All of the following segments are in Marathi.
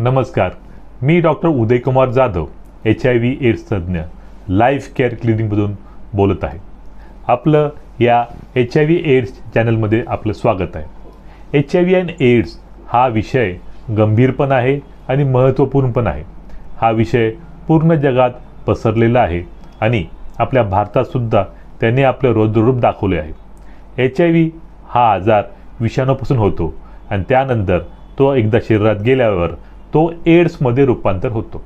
नमस्कार मी doctor Udaykumar Jadhav H I V AIDS तज्ज्ञ लाईफ केअर क्लिनिकमधून बोलत आहे. आपलं या एच आय व्ही एड्स चॅनलमध्ये आपलं स्वागत आहे. H I V and AIDS हा विषय गंभीर पण आहे आणि महत्त्वपूर्ण पण आहे. हा विषय पूर्ण जगात पसरलेला आहे आणि आपल्या भारतातसुद्धा त्यांनी आपलं रोजरूप दाखवले आहे. एच आय व्ही हा आजार विषाणूपासून होतो आणि त्यानंतर तो एकदा शरीरात गेल्यावर तो एड्समध्ये रूपांतर होतो.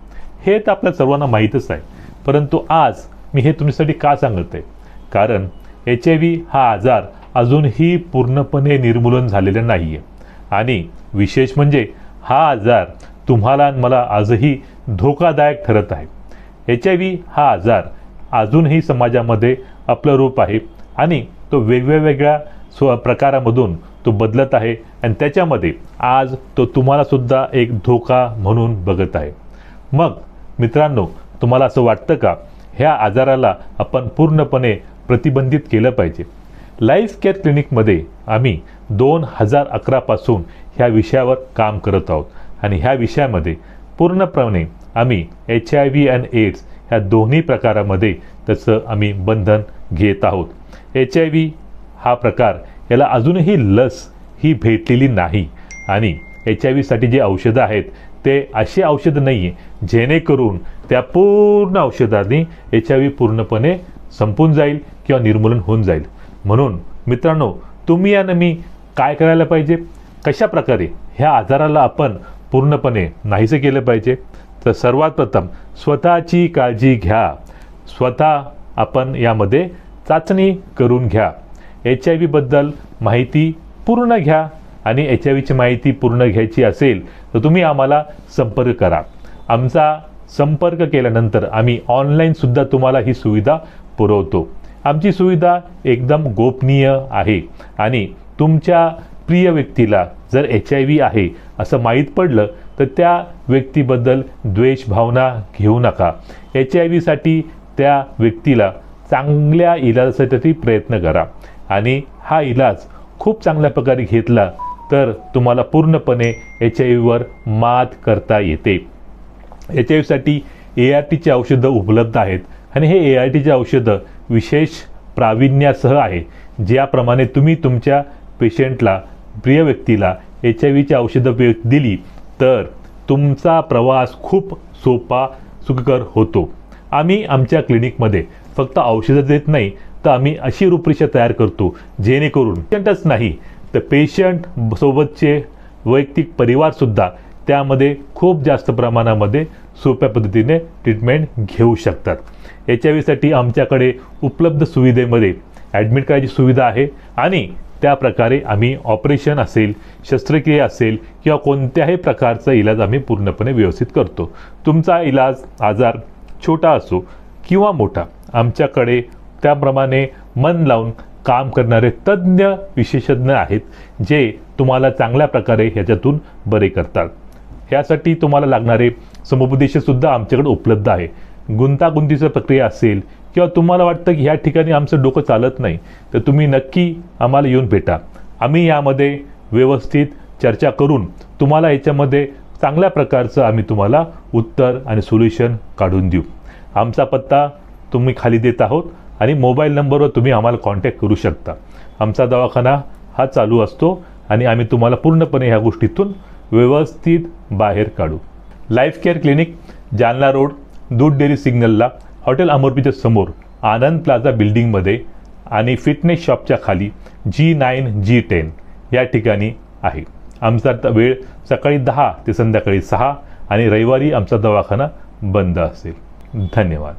हे तर आपल्या सर्वांना माहीतच आहे. परंतु आज मी हे तुमच्यासाठी का सांगत आहे? कारण एच आय व्ही हा आजार अजूनही पूर्णपणे निर्मूलन झालेला नाही आहे आणि विशेष म्हणजे हा आजार तुम्हाला आणि मला आजही धोकादायक ठरत आहे. एच आय व्ही हा आजार अजूनही समाजामध्ये आपलं रूप आहे आणि तो वेगवेगळ्या स्व प्रकारामधून तो बदलत आहे आणि त्याच्यामध्ये आज तो तुम्हालासुद्धा एक धोका म्हणून बघत आहे. मग मित्रांनो तुम्हाला असं वाटतं का? ह्या आजाराला आपण पूर्णपणे प्रतिबंधित केलं पाहिजे. लाईफ केअर क्लिनिकमध्ये आम्ही दोन हजार अकरापासून ह्या विषयावर काम करत आहोत. आणि ह्या विषयामध्ये पूर्णपणे आम्ही H I V and AIDS ह्या दोन्ही प्रकारामध्ये त्याचं आम्ही बंधन घेत आहोत. एच आय व्ही हा प्रकार याला अजूनही लस ही भेटलेली नाही. आणि एच आय व्हीसाठी जे औषधं आहेत ते अशी औषधं नाही आहे जेणेकरून त्या पूर्ण औषधांनी एच आय व्ही पूर्णपणे संपून जाईल किंवा निर्मूलन होऊन जाईल. म्हणून मित्रांनो तुम्ही आणि मी काय करायला पाहिजे? कशा प्रकारे ह्या आजाराला आपण पूर्णपणे नाहीसं केलं पाहिजे? तर सर्वात प्रथम स्वतःची काळजी घ्या. स्वतः आपण यामध्ये चाचणी करून घ्या. एच आय व्हीबद्दल माहिती पूर्ण घ्या आणि एच आय व्हीची माहिती पूर्ण घ्यायची असेल तर तुम्ही आम्हाला संपर्क करा. आमचा संपर्क केल्यानंतर आम्ही ऑनलाईनसुद्धा तुम्हाला ही सुविधा पुरवतो. आमची सुविधा एकदम गोपनीय आहे आणि तुमच्या प्रिय व्यक्तीला जर एच आय व्ही आहे असं माहीत पडलं तर त्या व्यक्तीबद्दल द्वेष भावना घेऊ नका. एच आय व्हीसाठी त्या व्यक्तीला चांगल्या इलाजासाठी प्रयत्न करा. आणि हा इलाज खूप चांगल्या प्रकारे घेतला तर तुम्हाला पूर्णपणे एच आय व्हीवर मात करता येते. एच आय व्हीसाठी ए आर टीची औषधं उपलब्ध आहेत आणि हे ए आर टीचे औषधं विशेष प्रावीण्यासह आहे. ज्याप्रमाणे तुम्ही तुमच्या पेशंटला प्रिय व्यक्तीला एच आय व्हीची औषधं वे दिली तर तुमचा प्रवास खूप सोपा सुखकर होतो. आम्ही आमच्या क्लिनिकमध्ये फक्त औषधं देत नाही तर आम्ही अशी रूपरेषा तयार करतो जेणेकरून पेशंटच नाही. तर पेशंट सोबतचे वैयक्तिक परिवारसुद्धा त्यामध्ये खूप जास्त प्रमाणामध्ये सोप्या पद्धतीने ट्रीटमेंट घेऊ शकतात. एच आय व्हीसाठी आमच्याकडे उपलब्ध सुविधेमध्ये ॲडमिट करायची सुविधा आहे आणि त्या प्रकारे आम्ही ऑपरेशन असेल शस्त्रक्रिया असेल किंवा कोणत्याही प्रकारचा इलाज आम्ही पूर्णपणे व्यवस्थित करतो. तुमचा इलाज आजार छोटा असो किंवा मोठा आमच्याकडे त्याप्रमाणे मन लावून काम करणारे तज्ज्ञ विशेषज्ञ आहेत जे तुम्हाला चांगल्या प्रकारे ह्याच्यातून बरे करतात. ह्यासाठी तुम्हाला लागणारे समुपदेशसुद्धा आमच्याकडे उपलब्ध आहे. गुंतागुंतीचं प्रक्रिया असेल किंवा तुम्हाला वाटतं की ह्या ठिकाणी आमचं डोकं चालत नाही तर तुम्ही नक्की आम्हाला येऊन भेटा. आम्ही यामध्ये व्यवस्थित चर्चा करून तुम्हाला याच्यामध्ये चांगल्या प्रकारचं आम्ही तुम्हाला उत्तर आणि सोल्युशन काढून देऊ. आमचा पत्ता तुम्ही खाली देत आहोत. आणि मोबाईल नंबरवर तुम्ही आम्हाला कॉन्टॅक्ट करू शकता. आमचा दवाखाना हा चालू असतो आणि आम्ही तुम्हाला पूर्णपणे ह्या गोष्टीतून व्यवस्थित बाहेर काढू. Life care clinic Jalna road दूध डेअरी सिग्नलला हॉटेल अमोरपीच्या समोर आनंद प्लाझा बिल्डिंगमध्ये आणि फिटनेस शॉपच्या खाली जी नाईन जी टेन या ठिकाणी आहे. आमचा वेळ सकाळी दहा ते संध्याकाळी सहा आणि रविवारी आमचा दवाखाना बंद असेल. धन्यवाद.